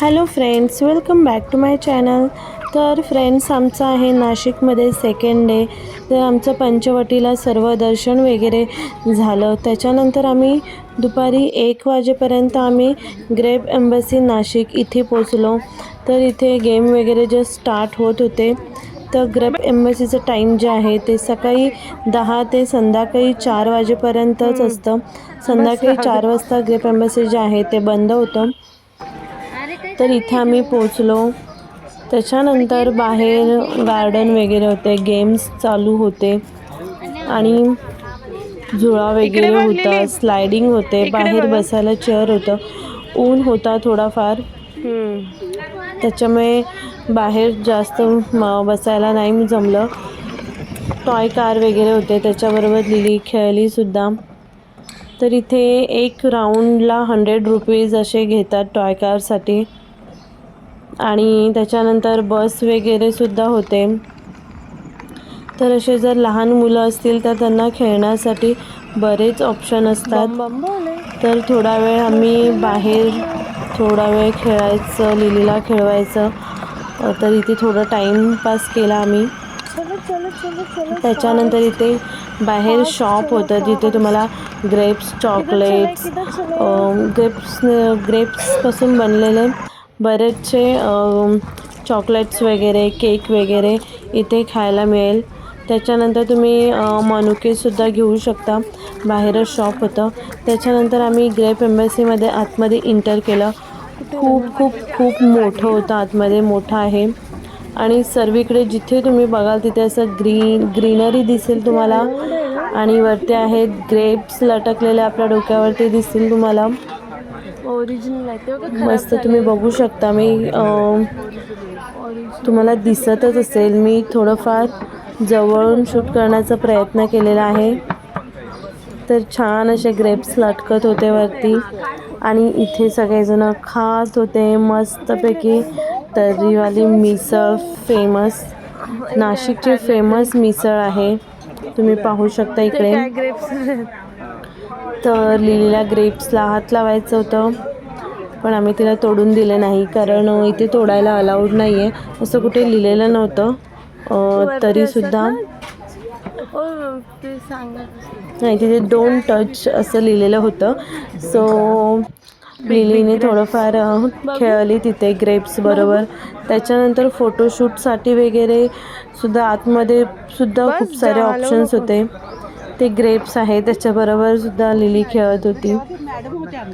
Hello friends welcome back to my channel तर friends आमचं आहे नाशिकमध्ये सेकंड डे तर आमचं पंचवटीला सर्व दर्शन वगैरे झालं. त्याच्यानंतर आम्ही दुपारी एक वाजेपर्यंत आम्ही ग्रेप एम्बसी नाशिक इथे पोचलो तर इथे गेम वगैरे जे स्टार्ट होत होते तर ग्रेप एम्बसीचं टाईम जे आहे ते सकाळी दहा ते संध्याकाळी चार वाजेपर्यंतच असतं. संध्याकाळी चार वाजता ग्रेप एम्बसी जे आहे ते बंद होतं. तर इथे आम्ही पोचलो त्याच्यानंतर बाहेर गार्डन वगैरे होते गेम्स चालू होते आणि झुळा वगैरे होता स्लायडिंग होते बाहेर बसायला चेअर होतं. ऊन होता थोडाफार. त्याच्यामुळे बाहेर जास्त म- बसायला नाही जमलं. टॉय कार वगैरे होते त्याच्याबरोबर लिली खेळलीसुद्धा तर इथे एक राऊंडला हंड्रेड रुपीज असे घेतात टॉय कारसाठी आणि त्याच्यानंतर बस वगैरे सुद्धा होते. तर असे जर लहान मुलं असतील तर त्यांना खेळण्यासाठी बरेच ऑप्शन असतात. तर थोडा वेळ आम्ही बाहेर थोडा वेळ खेळायचं लिलीला खेळवायचं. तर इथे थोडं टाईमपास केला आम्ही. त्याच्यानंतर इथे बाहेर शॉप होतं जिथे तुम्हाला ग्रेप्स चॉकलेट्स ग्रेप्स ग्रेप्सपासून बनलेले. बरेचसे चॉकलेट्स वगैरे केक वगैरे इथे खायला मिळेल. त्याच्यानंतर तुम्ही मनुकेसुद्धा घेऊ शकता. बाहेरच शॉप होतं. त्याच्यानंतर आम्ही ग्रेप एम्बसीमध्ये आतमध्ये इंटर केलं. खूप खूप खूप मोठं होतं आतमध्ये. मोठं आहे. आणि सर्वीकडे जिथे तुम्ही बघाल तिथे असं ग्रीन ग्रीनरी दिसेल तुम्हाला. आणि वरती आहेत ग्रेप्स लटकलेले आपल्या डोक्यावरती दिसतील तुम्हाला. ओरिजिनल आहे. मस्त तुम्ही बघू शकता. मी तुम्हाला दिसतच असेल. मी थोडंफार जवळून शूट करण्याचा प्रयत्न केलेला आहे. तर छान असे ग्रेप्स लटकत होते वरती. आणि इथे सगळेजण खात होते. मस्तपैकी तर्रीवाली मिसळ फेमस नाशिकची फेमस मिसळ आहे. तुम्ही पाहू शकता इकडे. तर लिलीला ग्रेप्सला हात लावायचं होतं. पण आम्ही तिला तोडून दिले नाही कारण इथे तोडायला अलाउड नाही आहे असं कुठे लिहिलेलं नव्हतं. तरीसुद्धा सांगा नाही तिथे डोंट टच असं लिहिलेलं होतं. सो लिलीने थोडंफार खेळली तिथे ग्रेप्स बरोबर. त्याच्यानंतर फोटोशूटसाठी वगैरे सुद्धा आतमध्ये सुद्धा खूप सारे ऑप्शन्स. होते. ते ग्रेप्स आहे त्याच्याबरोबर सुद्धा लिली खेळत होती.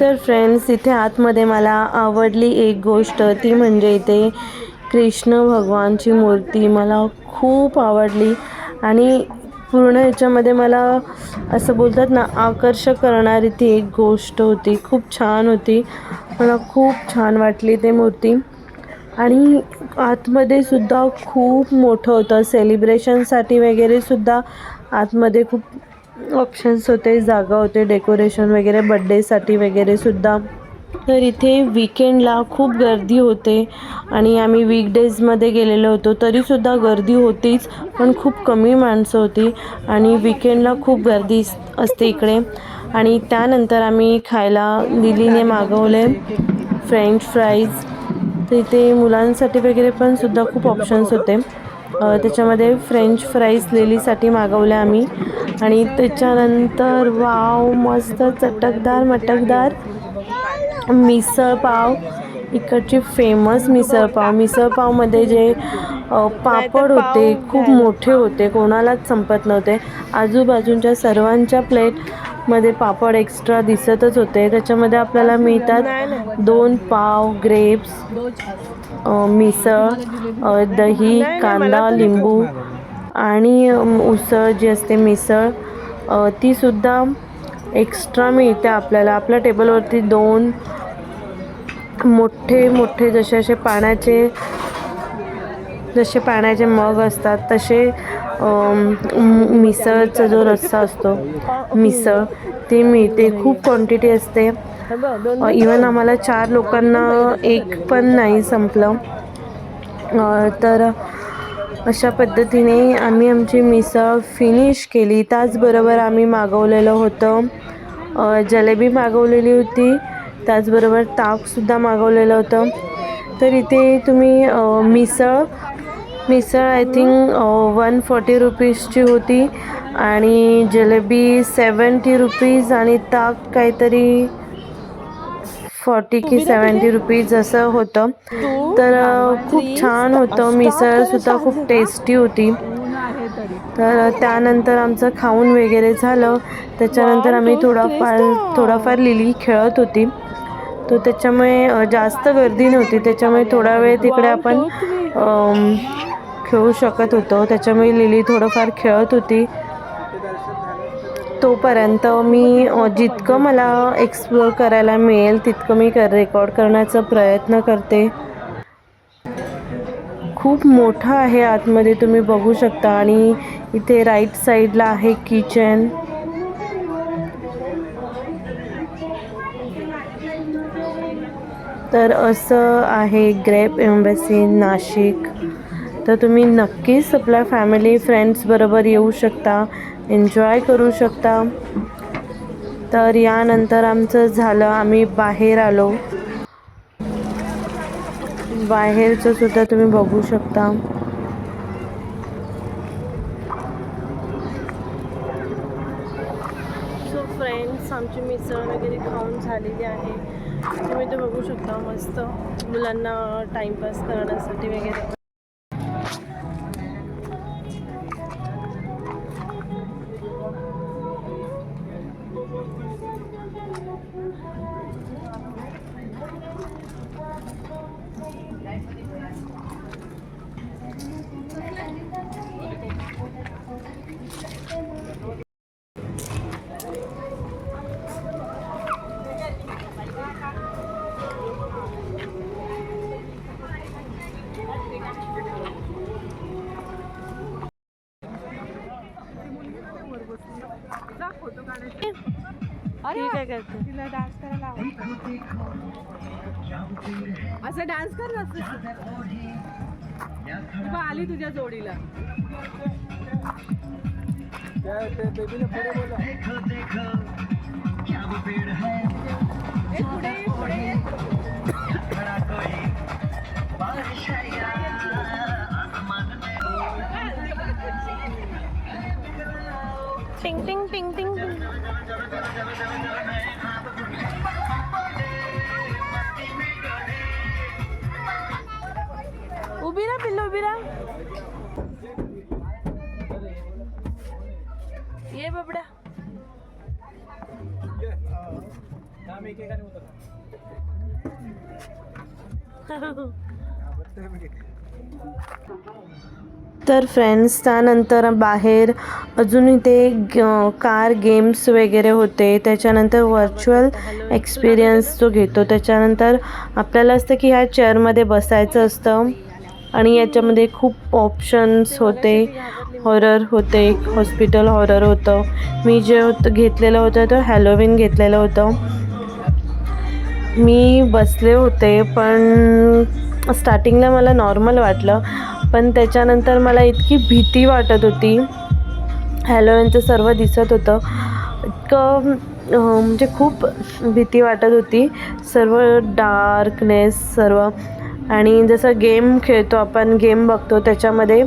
तर फ्रेंड्स इथे आतमध्ये मला आवडली एक गोष्ट ती म्हणजे इथे कृष्ण भगवानची मूर्ती. मला खूप आवडली. आणि पूर्ण याच्यामध्ये मला असं बोलतात ना आकर्षक करणारी ती एक गोष्ट होती. खूप छान होती. मला खूप छान वाटली ते मूर्ती. आणि आतमध्ये सुद्धा खूप मोठं होतं. सेलिब्रेशनसाठी वगैरे सुद्धा आतमध्ये खूप ऑप्शन्स होते. जागा होते. डेकोरेशन वगैरे बड्डेसाठी वगैरे सुद्धा. तर इथे विकेंडला खूप गर्दी होते आणि आम्ही वीकडेजमध्ये गेलेलो होतो. तरीसुद्धा गर्दी होतीच पण खूप कमी माणसं होती आणि विकेंडला खूप गर्दी असते इकडे. आणि त्यानंतर आम्ही खायला लिलीने मागवले फ्रेंच फ्राईज तर इथे मुलांसाठी वगैरे पण सुद्धा खूप ऑप्शन्स होते. त्याच्यामध्ये फ्रेंच फ्राईज लिलीसाठी मागवले आम्ही. आणि त्याच्यानंतर वाव मस्त चटकदार मटकदार. मिसळ पाव इकडची फेमस मिसळ पाव मिसळ पावमध्ये जे पापड होते खूप मोठे होते कोणालाच संपत नव्हते. आजूबाजूच्या सर्वांच्या प्लेटमध्ये पापड एक्स्ट्रा दिसतच होते. त्याच्यामध्ये आपल्याला मिळतात दोन पाव ग्रेप्स मिसळ दही कांदा लिंबू आणि उसळ जी असते मिसळ तीसुद्धा एक्स्ट्रा मिळते आपल्याला. आपल्या टेबलवरती दोन मोठे मोठे जसे असे पाण्याचे जसे पाण्याचे मग असतात तसे मिसळचा जो रस्सा असतो मिसळ ते मिळते खूप क्वांटिटी असते. इवन आम्हाला चार लोकांना एक पण नाही संपलं. तर अशा पद्धतीने आम्ही आमची मिसळ फिनिश केली. त्याचबरोबर आम्ही मागवलेलं होतं जलेबी मागवलेली होती. त्याचबरोबर ताकसुद्धा मागवलेलं होतं. तर इथे तुम्ही misal misal I think one forty रुपीजची होती आणि जलेबी सेवन्टी रुपीज आणि ताक काहीतरी फॉर्टी की सेवन्टी रुपीज असं होतं. तर खूप छान होतं. मिसळसुद्धा खूप टेस्टी होती. तर. त्यानंतर आमचं खाऊन वगैरे झालं. त्याच्यानंतर आम्ही थोडाफार थोडाफार लिली खेळत होती. तो त्याच्यामुळे जास्त गर्दी नव्हती. त्याच्यामुळे थोडा वेळ तिकडे आपण खेळू शकत होतो. त्याच्यामुळे लिली थोडंफार खेळत होती. तोपर्यंत मी जितकं मला एक्सप्लोअर करायला मिळेल तितकं मी कर रेकॉर्ड करण्याचा प्रयत्न करते. खूप मोठा आहे आतमध्ये तुम्ही बघू शकता. आणि इथे राईट साईडला आहे किचन तर असं आहे ग्रेप एम्बसी नाशिक. तर तुम्ही नक्कीच आपल्या फॅमिली फ्रेंड्सबरोबर येऊ शकता एन्जॉय करू शकता. तर यानंतर आमचं झालं आम्ही बाहेर आलो. बाहेरचं सुद्धा तुम्ही बघू शकता सो फ्रेंड्स आमची मिसळ वगैरे खाऊन झालेली आहे. तुम्ही ते बघू शकता मस्त मुलांना टाईमपास करण्यासाठी वगैरे. करते तिला डान्स करायला आवडतं असं डान्स कर असं. आली तुझ्या जोडीला पुढे. टिंग टिंग टिंग टिंग टिंग तर फ्रेंड्स त्यानंतर बाहेर अजून इथे कार गेम्स वगैरे होते. त्याच्यानंतर व्हर्च्युअल एक्सपिरियन्स जो घेतो त्याच्यानंतर आपल्याला असतं की ह्या चेअरमध्ये बसायचं असतं. आणि याच्यामध्ये खूप ऑप्शन्स होते. हॉरर होते हॉस्पिटल हॉरर होतं. मी जे होतं घेतलेलं होतं तो हॅलोविन घेतलेलं होतं. मी बसले होते पण स्टार्टिंगला मला नॉर्मल वाटलं. पण त्याच्यानंतर मला इतकी भीती वाटत होती. हॅलोवेनचं सर्व दिसत होतं. इतकं म्हणजे खूप भीती वाटत होती. सर्व डार्कनेस सर्व. आणि जसं गेम खेळतो आपण गेम बघतो त्याच्यामध्ये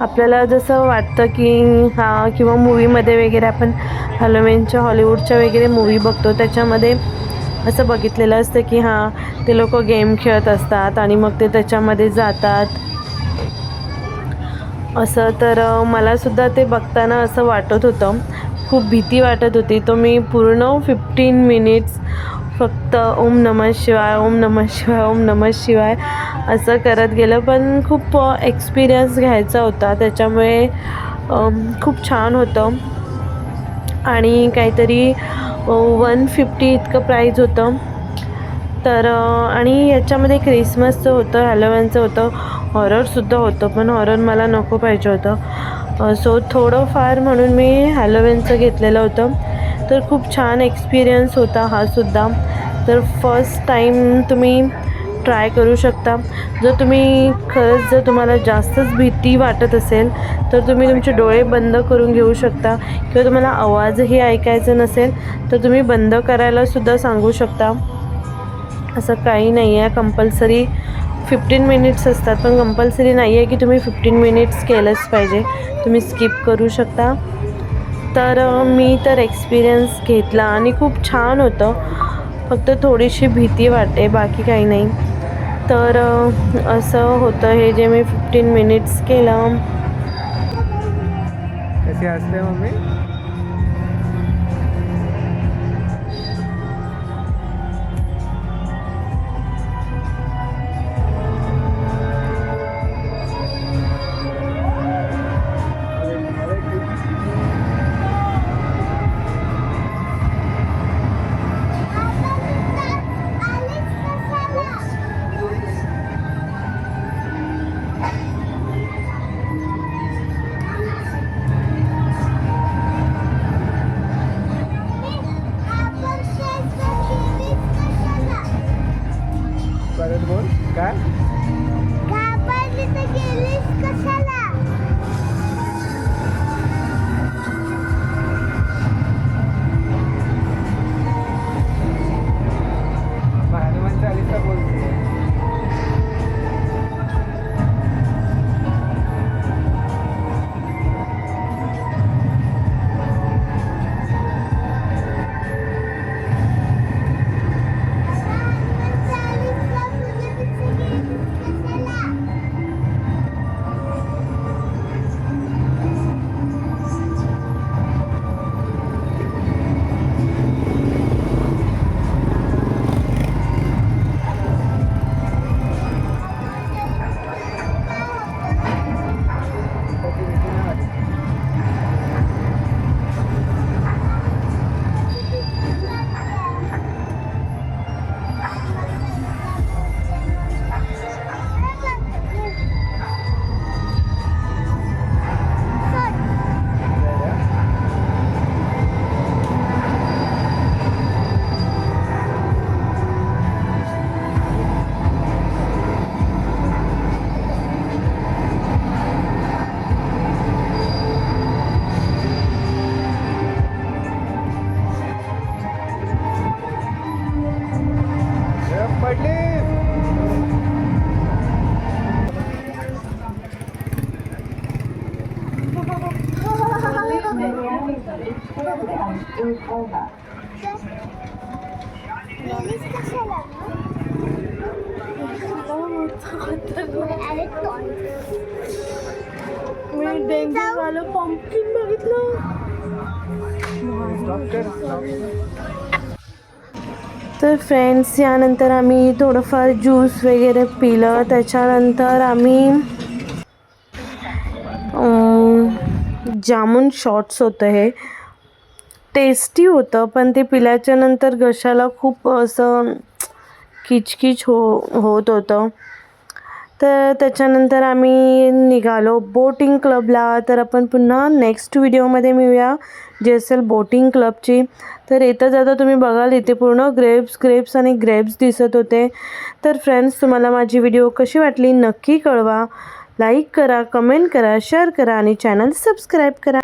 आपल्याला जसं वाटतं की हा किंवा मूवीमध्ये वगैरे आपण हॅलोवेनच्या हॉलिवूडच्या वगैरे मूवी बघतो त्याच्यामध्ये असं बघितलेलं असतं की हां ते लोक गेम खेळत असतात आणि मग ते त्याच्यामध्ये जातात. असं तर मलासुद्धा ते बघताना असं वाटत होतं. खूप भीती वाटत होती. तो मी पूर्ण फिफ्टीन मिनिट्स फक्त ओम नमः शिवाय ओम नमः शिवाय ओम नमः शिवाय असं करत गेलं. पण खूप एक्सपिरियन्स घ्यायचा होता. त्याच्यामुळे खूप छान होतं. आणि काहीतरी वन फिफ्टी इतकं प्राईज होतं. तर आणि याच्यामध्ये क्रिसमसचं होतं हॅलोवेनचं होतं हॉररसुद्धा होतं पण हॉरर मला नको पाहिजे होतं. सो थोडंफार म्हणून मी हॅलोवेनचं घेतलेलं होतं. तर खूप छान एक्सपिरियन्स होता हा सुद्धा. तर फर्स्ट टाईम तुम्ही ट्राय करू शकता. जर तुम्ही खरंच जर तुम्हाला जास्तच भीती वाटत असेल तर तुम्ही तुमचे डोळे बंद करून घेऊ शकता. किंवा तुम्हाला आवाजही ऐकायचा नसेल तर तुम्ही बंद करायलासुद्धा सांगू शकता. असं काही नाही आहे. कंपल्सरी फिफ्टीन मिनिट्स असतात. पण कंपल्सरी नाही आहे की तुम्ही फिफ्टीन मिनिट्स केलंच पाहिजे. तुम्ही स्किप करू शकता. तर मी तर एक्सपिरियन्स घेतला आणि खूप छान होतं. फक्त थोडीशी भीती वाटते. बाकी काही नाही. तर असं होतं हे जे मी फिफ्टीन मिनिट्स केलं. कशी असते मम्मी? मी डेंग्यू झालं पंपकिन बघितलं तर फ्रेंड्स यानंतर आम्ही थोडंफार ज्यूस वगैरे पिलं. त्याच्यानंतर आम्ही जामून शॉट्स होतं हे. टेस्टी होतं पण ते पिल्याच्या नंतर घशाला खूप असं किचकिच हो होत होतं. तर त्याच्यानंतर आम्ही निघालो बोटिंग क्लबला. तर आपण पुन्हा नेक्स्ट व्हिडिओमध्ये मिळूया जे असेल बोटिंग क्लबची. तर येता जाता तुम्ही बघाल इथे पूर्ण ग्रेप्स ग्रेप्स आणि ग्रेप्स दिसत होते. तर फ्रेंड्स तुम्हाला माझी व्हिडिओ कशी वाटली नक्की कळवा. लाईक करा कमेंट करा शेअर करा आणि चॅनल सबस्क्राईब करा.